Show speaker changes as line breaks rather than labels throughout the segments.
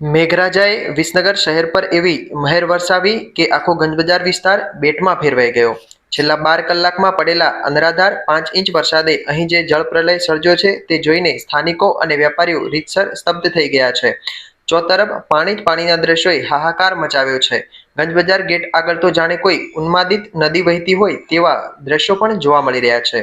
મેઘરાજાએ વિસનગર શહેર પર એવી મહેર વરસાવી કે આખો ગંજબજાર વિસ્તાર બેટમાં ફેરવાઈ ગયો. છેલ્લા બાર કલાકમાં પડેલા અનરાધાર પાંચ ઇંચ વરસાદે અહીં જે જળપ્રલય સર્જ્યો છે તે જોઈને સ્થાનિકો અને વેપારીઓ રીતસર સ્તબ્ધ થઈ ગયા છે. ચોતરફ પાણી જ પાણીના દ્રશ્યોએ હાહાકાર મચાવ્યો છે. ગંજબજાર ગેટ આગળ તો જાણે કોઈ ઉન્માદિત નદી વહેતી હોય તેવા દ્રશ્યો પણ જોવા મળી રહ્યા છે.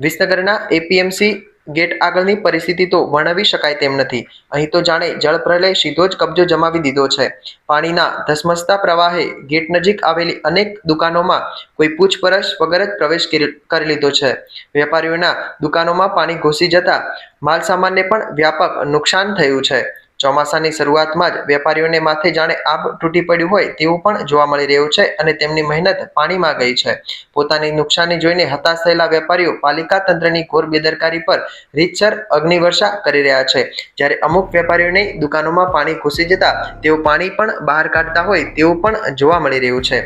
વિસનગરના એપીએમસી ગેટ આગળની પરિસ્થિતિ તો વર્ણવી શકાય તેમ નથી. અહીં તો જાણે જળપ્રલય સીધો જ કબજો જમાવી દીધો છે. પાણીના ધસમસતા પ્રવાહે ગેટ નજીક આવેલી અનેક દુકાનોમાં કોઈ પૂછપરછ વગર જ પ્રવેશ કરી લીધો છે. વેપારીઓના દુકાનોમાં પાણી ઘૂસી જતા માલસામાનને પણ વ્યાપક નુકસાન થયું છે. ચોમાસાની શરૂઆતમાં જ વેપારીઓને માથે જાણે આબ તૂટી પડ્યું હોય તેવું પણ જોવા મળી રહ્યું છે અને તેમની મહેનત પાણીમાં ગઈ છે. પોતાની નુકસાની જોઈને હતાશ થયેલા વેપારીઓ પાલિકા તંત્રની ઘોર બેદરકારી પર રીતસર અગ્નિવર્ષા કરી રહ્યા છે. જ્યારે અમુક વેપારીઓની દુકાનોમાં પાણી ઘૂસી જતા તેઓ પાણી પણ બહાર કાઢતા હોય તેવું પણ જોવા મળી રહ્યું છે.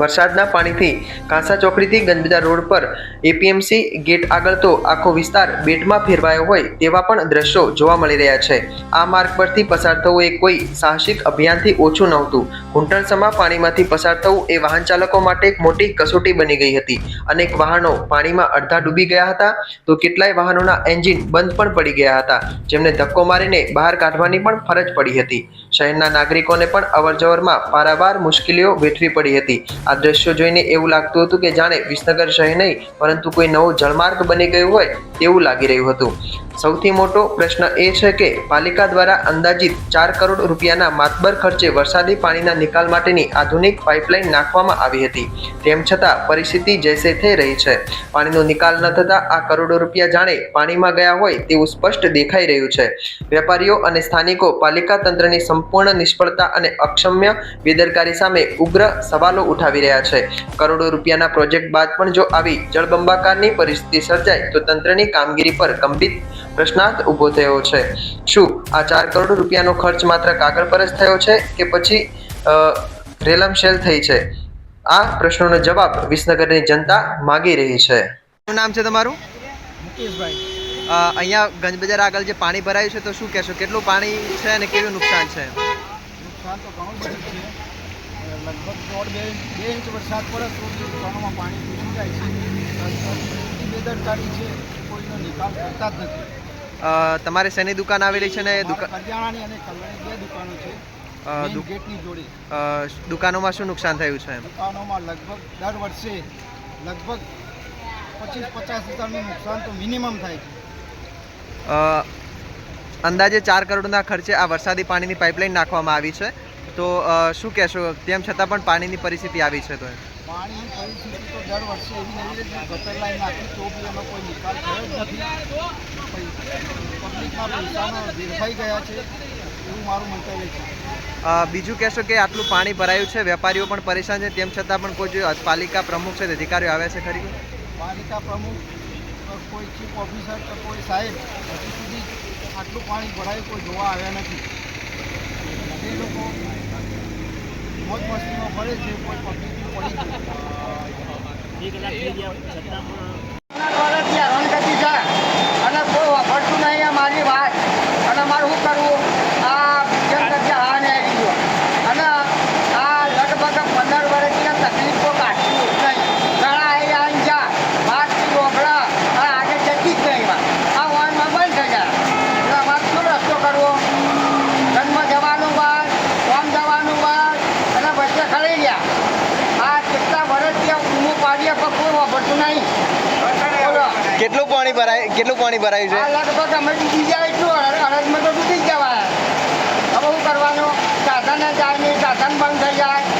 વરસાદના પાણીથી કાંસા ચોકડીથી ગંજબજાર રોડ પર એપીએમસી ગેટ આગળ તો આખો વિસ્તાર બેટમાં ફેરવાયો હોય તેવા પણ દ્રશ્યો જોવા મળી રહ્યા છે. આ માર્ગ પરથી પસાર થવું એ કોઈ સાહસિક અભિયાનથી ઓછું નહોતું. ઘૂંટણસમાં પાણીમાંથી પસાર થવું એ વાહન ચાલકો માટે એક મોટી કસોટી બની ગઈ હતી. અનેક વાહનો પાણીમાં અડધા ડૂબી ગયા હતા તો કેટલાય વાહનોના એન્જિન બંધ પણ પડી ગયા હતા, જેમને ધક્કો મારીને બહાર કાઢવાની પણ ફરજ પડી હતી. શહેરના નાગરિકોને પણ અવરજવરમાં પારાવાર મુશ્કેલીઓ વેઠવી પડી હતી. આ દ્રશ્યો જોઈને એવું લાગતું હતું કે જાણે વિસનગર શહેર નહીં, પરંતુ કોઈ નવો જળમાર્ગ બની ગયું હોય તેવું લાગી રહ્યું હતું. સૌથી મોટો પ્રશ્ન એ છે કે પાલિકા દ્વારા અંદાજિત ચાર કરોડ રૂપિયાના માતબર ખર્ચે વરસાદી પાણીના નિકાલ માટેની આધુનિક પાઇપલાઇન નાખવામાં આવી હતી. તેમ છતાં પરિસ્થિતિ જૈસે થઈ રહી છે. પાણીનો નિકાલ ન થતાં આ કરોડો રૂપિયા જાણે પાણીમાં ગયા હોય તેવું સ્પષ્ટ દેખાઈ રહ્યું છે. વેપારીઓ અને સ્થાનિકો પાલિકા તંત્રની સંપૂર્ણ નિષ્ફળતા અને અક્ષમ્ય બેદરકારી સામે ઉગ્ર સવાલો ઉઠાવી રહ્યા છે. કરોડો રૂપિયાના પ્રોજેક્ટ બાદ પણ જો આવી જળબંબાકારની પરિસ્થિતિ સર્જાય તો તંત્રની કામગીરી પર ગંભીર પ્રશ્નાર્થ ઊભો થયો છે. શું આ ચાર કરોડ રૂપિયાનો ખર્ચ માત્ર કાગળ પર જ થયો છે કે પછી રેલમશેલ થઈ છે? આ પ્રશ્નોનો જવાબ વિસનગરની જનતા માગી રહી છે. શું નામ છે તમારું?
મુકેશભાઈ.
અહીંયા ગંજબજાર આગળ જે પાણી ભરાયું છે તો શું કહેશો? કેટલું પાણી છે અને કેવું નુકસાન છે?
નુકસાન તો ઘણું બધું છે. લગભગ દોઢ બે બે ઇંચ વરસાદ પડે તો દુકાનોમાં પાણી ઘૂસી જાય છે. બેદરકારી છે કોઈનો નિકાલ કરતા જ નથી.
તમારે શેની દુકાન આવેલી છે ને? દુકાન
કરિયાણાની અને કલ્યાણી બે દુકાનો છે. ગેટની જોડે.
દુકાનોમાં શું નુકસાન થયું છે
દુકાનોમાં લગભગ દર વર્ષે લગભગ પચીસ પચાસ હજારનું નુકસાન તો મિનિમમ થાય છે.
અંદાજે ચાર કરોડના ખર્ચે આ વરસાદી પાણીની પાઇપલાઇન નાખવામાં આવી છે. તો શું કહેશો? તેમ છતાં પણ પાણીની પરિસ્થિતિ આવી છે તો
પાણીની પરિસ્થિતિ તો દર વર્ષે એવી ને રીતે ગટર લાઈન નાખી તો બી એનો કોઈ નિકાલ થયો જ નથી. પૈસાનો વેરફાઈ ગયા છે એવું મારું મંતવ્ય છે.
બીજું કહેશો કે આટલું પાણી ભરાયું છે વેપારીઓ પણ પરેશાન છે તેમ છતાં પણ કોઈ જો પાલિકા પ્રમુખ છે અધિકારીઓ આવ્યા છે ખરી?
પાલિકા પ્રમુખ કોઈ ચીફ ઓફિસર કે કોઈ સાહેબ હજી સુધી આટલું પાણી ભરાયું કોઈ જોવા આવ્યા નથી. એ લોકો મોજ મસ્તીમાં ફરે છે કોઈ પબ્લિકની પડી છે અને કોઈ વાપરતું નહીં આ મારી વાત અને મારે શું કરવું આ જેમ કે હા ને આવી ગયો અને આ લગભગ પંદર વર્ષથી આ તકલીફો કાઢતી નહીં ઘણા આવી આવીને જા બાકી રોકડા આ આગળ જતી જ નહીં વાત આ વાનમાં બંધ થઈ જાય એટલે અમારે શું રસ્તો કરવો જન્મ જવાનું બાદ ગામ જવાનું બાદ અને વચ્ચે ખરી ગયા આ કેટલા વર્ષથી આ ઊંઘું પાડીએ પણ કોઈ વાપરતું નહીં બોલો
કેટલું પાણી ભરાય કેટલું પાણી ભરાયું
છે? લગભગ અમે ડૂબી જાય એટલું અરજમાં તો ડૂબી જવાય. હવે શું કરવાનું? સાધન જાય નહીં, સાધન બંધ થઈ જાય.